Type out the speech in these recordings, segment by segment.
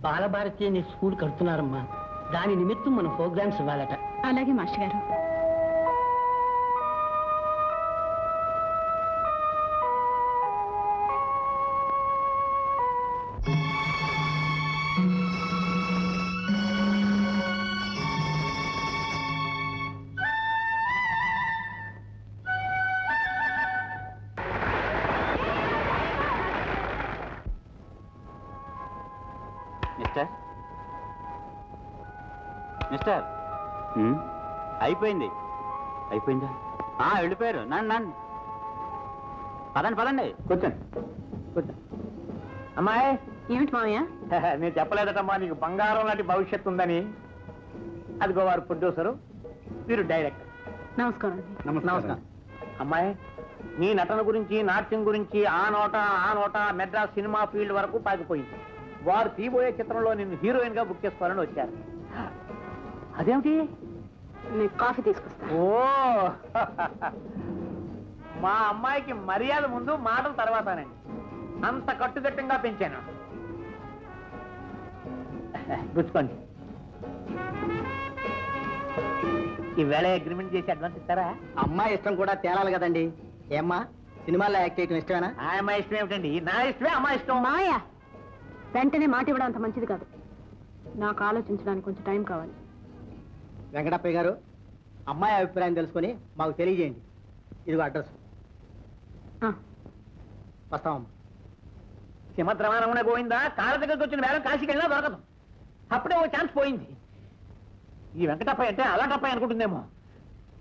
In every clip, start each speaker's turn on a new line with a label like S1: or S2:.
S1: బాలభారతి అనే స్కూల్ కడుతున్నారమ్మా. దాని నిమిత్తం మన ప్రోగ్రామ్స్ ఇవ్వాలట.
S2: అలాగే మాస్టర్ గారు.
S3: మిస్టర్. అయిపోయింది. అయిపోయిందా? ఆ, వెళ్ళిపోయారు. నన్ను నన్ను పదండి పదండి. కూర్చోండి. కూర్చోండి
S4: అమ్మాయి
S2: ఏమిటి మావయ్య
S4: నేను చెప్పలేదటమ్మా నీకు బంగారం లాంటి భవిష్యత్తు ఉందని. అదిగో వారు ప్రొడ్యూసరు మీరు డైరెక్టర్.
S2: నమస్కారం
S4: నమస్కారం. అమ్మాయి నీ నటన గురించి నాట్యం గురించి ఆ నోట ఆ నోట మెడ్రాస్ సినిమా ఫీల్డ్ వరకు పాకిపోయింది. వారు తీబోయే చిత్రంలో నిన్ను హీరోయిన్గా బుక్ చేసుకోవాలని వచ్చారు. అదేమిటి?
S2: నేను కాఫీ తీసుకొస్తాను.
S4: ఓ! మా అమ్మాయికి మర్యాద ముందు మాటల తర్వాతనండి. అంత కట్టుదిట్టంగా పెంచాను. గుచ్చుకోండి. ఈ వేళ అగ్రిమెంట్ చేసి అడ్వాన్స్ ఇస్తారా?
S1: అమ్మాయి ఇష్టం కూడా తేలాలి కదండి. ఏమ్మా సినిమాల్లో యాక్ట్ చేయటం ఇష్టమేనా?
S4: ఆ అమ్మాయి ఇష్టం ఏమిటండి? నా ఇష్టమే అమ్మాయి ఇష్టం.
S2: మావయ్య వెంటనే మాట ఇవ్వడం అంత మంచిది కాదు. నాకు ఆలోచించడానికి కొంచెం టైం కావాలి.
S1: వెంకటప్పయ్య గారు అమ్మాయి అభిప్రాయం తెలుసుకొని మాకు తెలియజేయండి. ఇదిగో అడ్రస్.
S2: ఆ,
S1: వస్తామమ్మా
S4: సింహద్రమానమున గోవిందా కాళ్ళ దగ్గరికి వచ్చిన వేళ కాశీకి వెళ్ళినా దొరకదు. అప్పుడే ఓ ఛాన్స్ పోయింది. ఈ వెంకటప్పయ్య అంటే అలాంటప్పయ్య అనుకుంటుందేమో.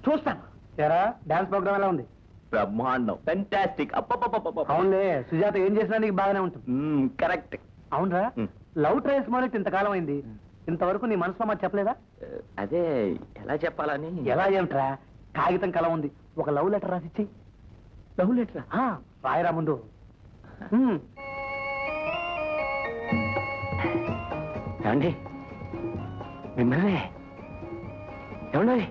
S4: చూస్తాను.
S1: ఎరా డాన్స్ ప్రోగ్రామ్ ఎలా ఉంది?
S3: బ్రహ్మాండం. ఫెంటాస్టిక్
S1: అవునులే సుజాత ఏం చేసినా నీకు బాగానే ఉంటుంది.
S3: కరెక్ట్
S1: అవునరా. లవ్ ట్రయల్స్ మొదలెట్టి ఇంతకాలం అయింది. ఇంతవరకు నీ మనసులో మాట చెప్పలేదా?
S3: అదే ఎలా చెప్పాలని?
S1: ఎలా ఏమిట్రా? కాగితం కల ఉంది. ఒక లవ్ లెటర్ రాసిచ్చి లవ్ లెటర్? రాయరా ముందు.
S3: ఏమండి? మిమ్మల్ని ఏమండి?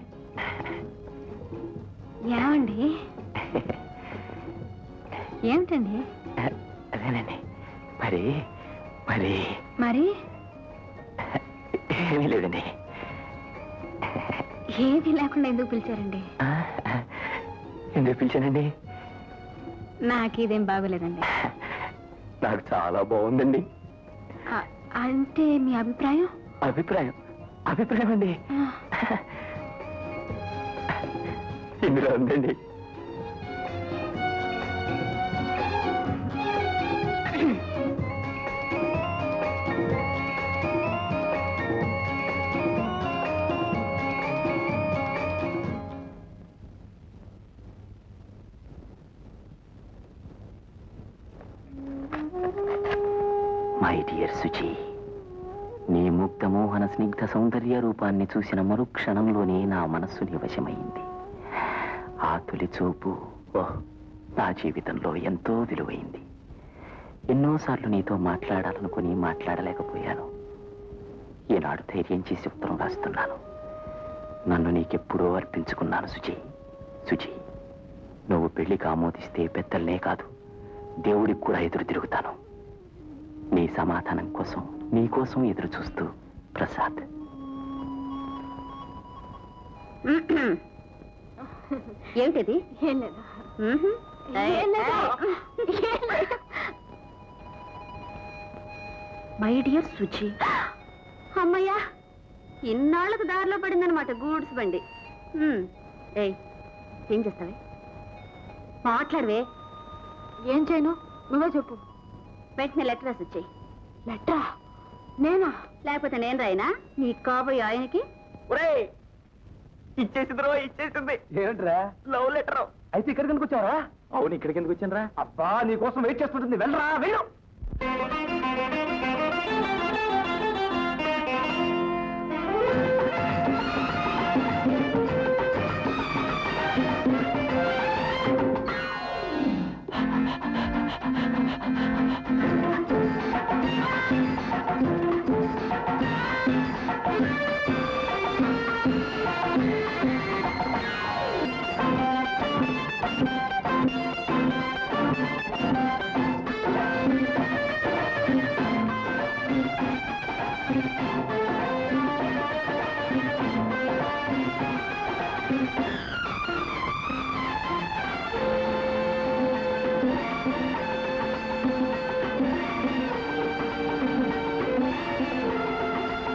S2: ఏమండి? ఏమిటండి?
S3: అదేనండి. మరి మరి
S2: మరి?
S3: ఏమీ లేదండి.
S2: ఏది లేకుండా ఎందుకు పిలిచారండి?
S3: ఎందుకు పిలిచానండి
S2: నాకు ఇదేం బాగోలేదండి.
S3: నాకు చాలా బాగుందండి.
S2: అంటే మీ అభిప్రాయం?
S3: అభిప్రాయం. అభిప్రాయం అండి. ఇందులో ఉందండి. డియర్ సుచి నీ ముగ్ధ మోహన స్నిగ్ధ సౌందర్య రూపాన్ని చూసిన మరుక్షణంలోనే నా మనస్సు నివశమైంది. ఆ తొలి చూపు ఓహ్ నా జీవితంలో ఎంతో విలువైంది. ఎన్నోసార్లు నీతో మాట్లాడాలనుకుని మాట్లాడలేకపోయాను. ఈనాడు ధైర్యం చేసి ఉత్తరం రాస్తున్నాను. నన్ను నీకెప్పుడో అర్పించుకున్నాను సుచి సుచి నువ్వు పెళ్ళికి ఆమోదిస్తే పెద్దల్నే కాదు. దేవుడికి కూడా ఎదురు తిరుగుతాను. నీ సమాధానం కోసం నీ కోసం ఎదురు చూస్తూ ప్రసాద్.
S2: ఏమిటిది ఏం లేదు. మై డియర్ సుచి అమ్మయ్యా ఇన్నాళ్ళకు దారిలో పడిందనమాట గూడ్స్ బండి. హ్మ్. ఏయ్ ఏం చేస్తావే? మాట్లాడవే. ఏం చేయను? నువ్వే చెప్పు. వెంటనే లెటర్ రాసి వచ్చాయి లెటరా? నేనా? లేకపోతే నేను రాయినా? నీకు కాబోయే ఆయనకి?
S3: ఒరే ఇచ్చేసింది.
S1: రో ఇచ్చేసింది
S3: లవ్ లెటర్.
S1: అయితే ఇక్కడికి ఎందుకు వచ్చావరా?
S3: అవును ఇక్కడికి ఎందుకు వచ్చానరా?
S1: అబ్బా నీ కోసం వెయిట్ చేస్తుంటుంది. వెళ్ళరా వెళ్ళు. Thank you.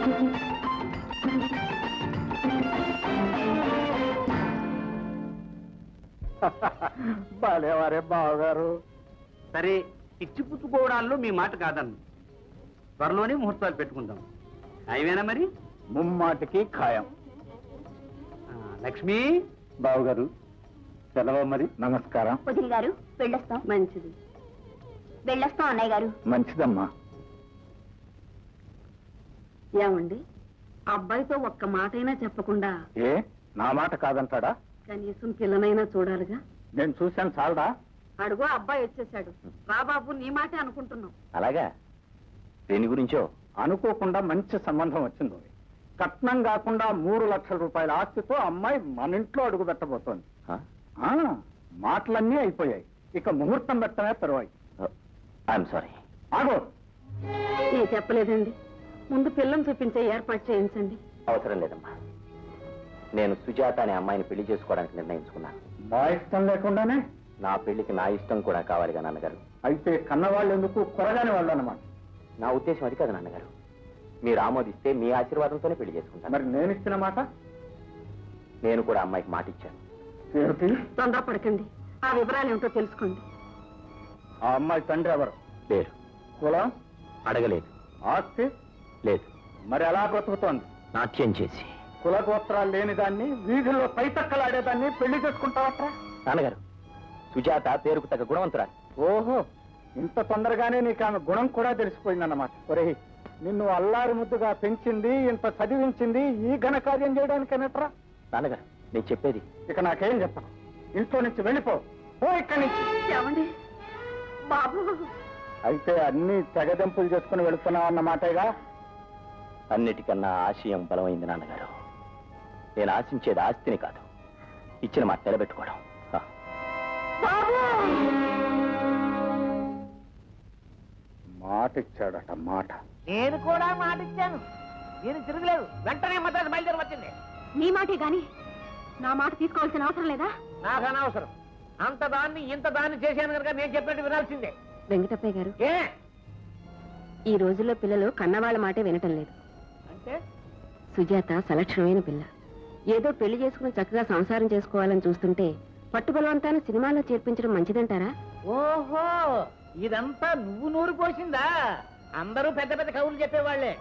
S5: బాలేవారే బావగారు.
S4: సరే ఇచ్చి పుచ్చుకోవడాల్లో మీ మాట కాదన్ను. త్వరలోనే ముహూర్తాలు పెట్టుకుందాం. ఖాయమేనా మరి?
S5: ముమ్మాటికి ఖాయం.
S4: ఆ, లక్ష్మి?
S5: బావగారు సెలవు మరి. నమస్కారం.
S6: వదిలి గారు వెళ్ళొస్తాం. మంచిది. వెళ్ళొస్తాం అన్నయ్య గారు.
S5: మంచిదమ్మా.
S6: ఏమండి? అబ్బాయితో ఒక్క మాటైనా చెప్పకుండా.
S5: ఏ? నా మాట కాదంటాడా?
S6: కనీసం పిల్లనైనా చూడాలిగా?
S5: నేను చూశాను చాలదా?
S6: అడుగో అబ్బాయి వచ్చేసాడు రా బాబు నీ మాటే అనుకుంటున్నాం.
S7: అలాగా? దేని గురించో
S5: అనుకోకుండా మంచి సంబంధం వచ్చింది. కట్నం కాకుండా మూడు లక్షల రూపాయల ఆస్తితో అమ్మాయి మన ఇంట్లో అడుగు పెట్టబోతోంది.
S7: ఆ?
S5: ఆ, మాటలన్నీ అయిపోయాయి. ఇక ముహూర్తం పెట్టమే తర్వాయి.
S7: I'm sorry.
S5: ఆగో.
S6: నేను చెప్పలేదండి. ముందు పిల్లని చూపించే ఏర్పాటు చేయించండి.
S7: అవసరం లేదమ్మా. నేను సుజాత అనే అమ్మాయిని పెళ్ళి చేసుకోవడానికి నిర్ణయించుకున్నాను.
S5: మా ఇష్టం లేకుండానే?
S7: నా పెళ్ళికి నా ఇష్టం కూడా కావాలిగా నాన్నగారు.
S5: అయితే కన్నవాళ్ళు ఎందుకు కొరగాని వాళ్ళు అన్నమాట
S7: నా ఉద్దేశం అది కాదు నాన్నగారు. మీరు ఆమోదిస్తే మీ ఆశీర్వాదంతోనే పెళ్ళి చేసుకుంటాను.
S5: మరి నేను ఇచ్చిన మాట?
S7: నేను కూడా అమ్మాయికి మాట ఇచ్చాను.
S5: ఏమిటి?
S6: తొందరపడకండి. ఆ వివరాలు ఏమిటో తెలుసుకోండి.
S5: ఆ అమ్మాయి తండ్రి ఎవరు?
S7: లేరు.
S5: కులం?
S7: అడగలేదు.
S5: ఆస్తి?
S7: లేదు.
S5: మరి ఎలా బ్రతుకుతోంది?
S7: నాట్యం చేసి.
S5: కుల గోత్రాలు లేని దాన్ని వీధుల్లో పైతక్కలాడేదాన్ని పెళ్ళి చేసుకుంటావట
S7: నాన్నగారు సుజాత పేరుకు తగ్గ గుణవంతురాలు.
S5: ఓహో ఇంత తొందరగానే నీకు ఆమె గుణం కూడా తెలిసిపోయిందన్నమాట. ఒరేయ్ నిన్ను అల్లారి ముద్దుగా పెంచింది ఇంత చదివించింది ఈ ఘన కార్యం చేయడానికనట్రా?
S7: నాన్నగారు నేను చెప్పేది.
S5: ఇక నాకేం చెప్పను. ఇంట్లో నుంచి వెళ్ళిపో. ఓ ఇక్కడి నుంచి.
S6: ఏమండి? బాబు.
S5: అయితే అన్ని తెగదెంపులు చేసుకుని వెళుతున్నావు అన్నమాటేగా
S7: అన్నిటికన్నా ఆశయం బలమైంది నాన్నగారు. నేను ఆశించేది ఆస్తిని కాదు. ఇచ్చిన మాట నిలబెట్టుకోవడం.
S5: మాట ఇచ్చాడట మాట.
S4: నేను కూడా మాట ఇచ్చాను నేను తిరగలేదు. వెంటనే మద్రాసు బయలుదేరి వచ్చింది.
S6: నీ మాటే గాని నా మాట తీసుకోవాల్సిన అవసరం లేదా?
S4: నాకు అనవసరం. అంత దాన్ని ఇంత దాన్ని చేశాను కనుక నేను చెప్పినట్టు వినాల్సిందే.
S6: వెంకటప్పయ్య గారు
S4: ఏ?
S6: ఈ రోజుల్లో పిల్లలు కన్నవాళ్ళ మాటే వినటం లేదు.
S4: అంటే?
S6: సుజాత సలక్షణమైన పిల్ల. ఏదో పెళ్ళి చేసుకుని చక్కగా సంసారం చేసుకోవాలని చూస్తుంటే పట్టుబలవంతాన్ని సినిమాలో చేర్పించడం మంచిదంటారా?
S4: ఓహో! ఇదంతా నువ్వు నూరు పోసిందా? అందరూ పెద్ద పెద్ద కవులు చెప్పేవాళ్ళే.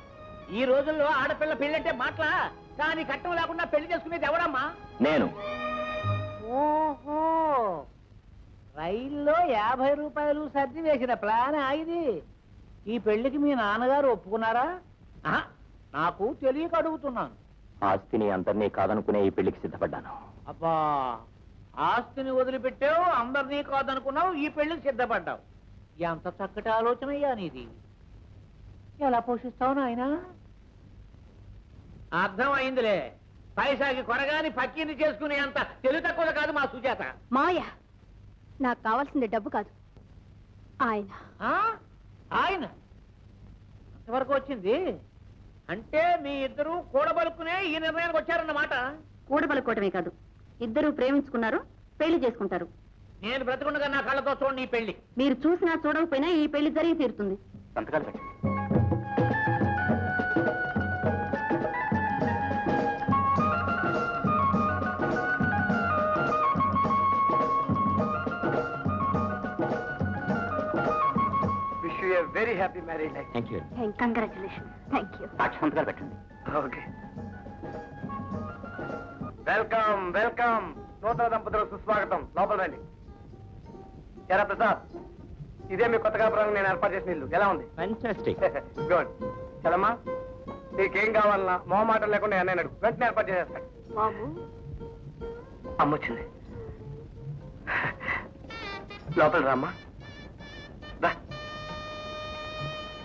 S4: ఈ రోజుల్లో ఆడపిల్ల పెళ్ళంటే మాటలా? కానీ కట్టం లేకుండా పెళ్ళి చేసుకునేది ఎవడమ్మా
S7: నేను.
S4: ఓహో! రైల్లో యాభై రూపాయలు సర్ది వేసిన ప్లాన్ ఇది. ఈ పెళ్ళికి మీ నాన్నగారు ఒప్పుకున్నారా? నాకు తెలియక అడుగుతున్నాను.
S7: ఆస్తిని అందరినీ కాదనుకునే ఈ పెళ్ళికి సిద్ధపడ్డాను.
S4: అబ్బా ఆస్తిని వదిలిపెట్టావు అందరినీ కాదనుకున్నావు ఈ పెళ్ళికి సిద్ధపడ్డావు. ఎంత చక్కటి ఆలోచన అయ్యా నీది. ఎలా పోషిస్తావు నాయనా? అర్థం అయిందిలే పైసాకి కొరగాని పక్కిని చేసుకునే అంత తెలివి తక్కువ కాదు మా సుజాత.
S6: మాయ నాకు కావాల్సింది డబ్బు కాదు. ఆయన.
S4: ఆ? ఆయన? అంతవరకు వచ్చింది? అంటే మీ ఇద్దరు కూడబలుకునే ఈ నిర్ణయానికి వచ్చారన్నమాట.
S6: కూడబలుకోవటమే కాదు. ఇద్దరు ప్రేమించుకున్నారు పెళ్ళి చేసుకుంటారు.
S4: నేను బ్రతికుండగా నా కళ్ళతో చూడండి ఈ పెళ్ళి.
S6: మీరు చూసినా చూడకపోయినా ఈ పెళ్ళి జరిగి తీరుతుంది.
S7: సంతకాలు పెట్టండి.
S5: You very happy marriage life
S7: thank you
S6: congratulation thank you
S7: సాక్షి సంతకాలు పెట్టండి
S5: ఓకే వెల్కమ్ వెల్కమ్ నూతన దంపతులకు సుస్వాగతం లోపల రండి. ఎరా ప్రసాద్ ఇదే మీ కొత్తగా ప్రాంగణం నేను ఏర్పాటు చేసిన ఇల్లు. ఎలా ఉంది?
S7: Fantastic
S5: good చలమ్మా. నీకేం కావాలన్నా మొహమాటం లేకుండా నేను అడుగు. వెంటనే ఏర్పాటు చేసేస్తాడు
S6: బాబు.
S5: అమ్మొచ్చింది. లోపల రామ్మా.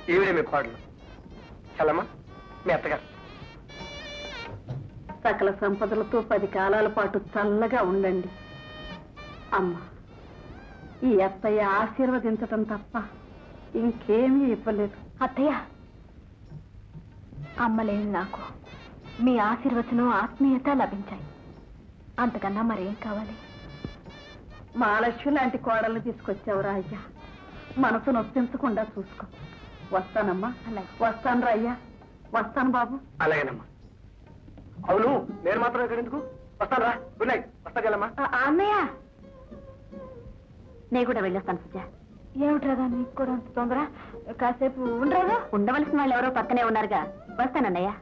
S5: ఈవిడే మీ కోడలు. చల్లమ్మా మీ అత్తగారు.
S6: సకల సంపదలతో పది కాలాల పాటు చల్లగా ఉండండి. అమ్మ ఈ అత్తయ్య ఆశీర్వదించటం తప్ప ఇంకేమీ ఇవ్వలేదు. అత్తయ్య
S8: అమ్మలేని నాకు మీ ఆశీర్వచనం ఆత్మీయత లభించాయి. అంతకన్నా మరేం కావాలి? మహాలక్ష్మి లాంటి కోడల్ని తీసుకొచ్చావురా అయ్యా. మనసు నొప్పించకుండా చూసుకో. వస్తానమ్మా. వస్తాను రా అయ్యా. వస్తాను బాబు.
S9: అలాగేనమ్మా. అవును నేను మాత్రం ఇక్కడ ఎందుకు? వస్తాను రా గుడ్ నైట్. వస్తా
S8: అన్నయ్య. నేను కూడా వెళ్ళొస్తాను సుజా. ఏమిట్రాదా నీకు కూడా అంత తొందర? కాసేపు ఉండరాదా? ఉండవలసిన వాళ్ళు ఎవరో పక్కనే ఉన్నారుగా. వస్తానన్నయ్య